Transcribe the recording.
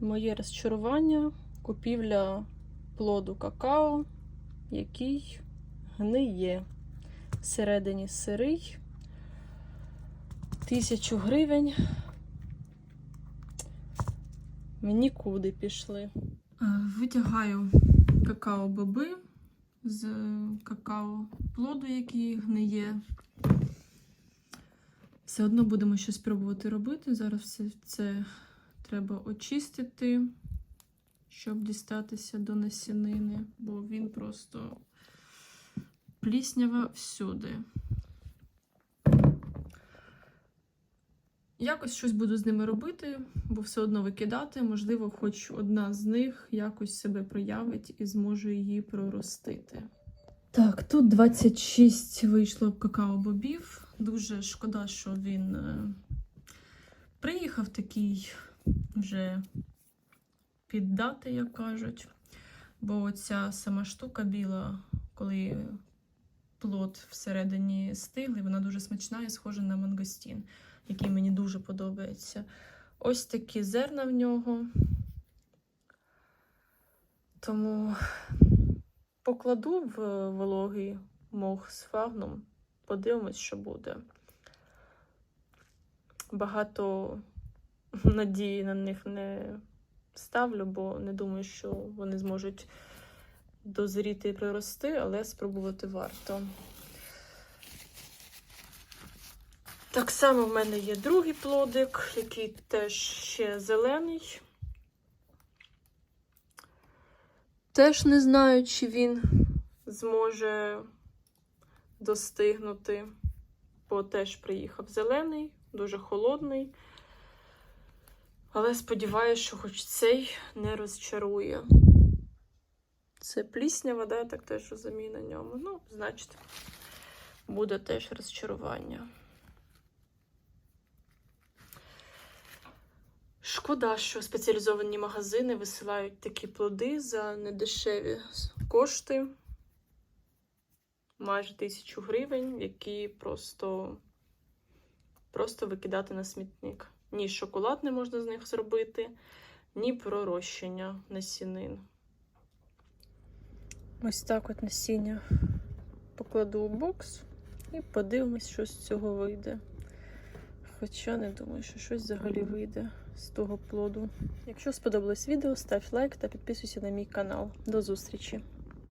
моє розчарування купівля плоду какао, який гниє. Всередині сирий. Тисячу гривень. Нікуди пішли. Е, Витягаю какао-боби з какао плоду, який гниє. Все одно будемо щось пробувати робити. Зараз все це треба очистити, щоб дістатися до насінини, бо він просто пліснява всюди. Якось щось буду з ними робити, бо все одно викидати. Можливо, хоч одна з них якось себе проявить і зможу її проростити. Так, тут 26 вийшло какао-бобів. Дуже шкода, що він е, приїхав такий вже піддати, як кажуть. Бо ця сама штука біла, коли плод всередині стиглий, вона дуже смачна і схожа на мангостін, який мені дуже подобається. Ось такі зерна в нього. Тому покладу в вологий мох з фагном, подивимось, що буде. Багато надії на них не ставлю, бо не думаю, що вони зможуть дозріти і прирости, але спробувати варто. Так само в мене є другий плодик, який теж ще зелений. Теж не знаю, чи він зможе достигнути, бо теж приїхав зелений, дуже холодний. Але сподіваюся, що хоч цей не розчарує. Це пліснява, да, я так теж розумію на ньому. Ну, значить, буде теж розчарування. Шкода, що спеціалізовані магазини висилають такі плоди за недешеві кошти. Майже тисячу гривень, які просто, просто викидати на смітник. Ні шоколад не можна з них зробити, ні пророщення насінин. Ось так от насіння покладу у бокс і подивимось, що з цього вийде. Хоча не думаю, що щось взагалі вийде з того плоду. Якщо сподобалось відео, став лайк та підписуйся на мій канал. До зустрічі!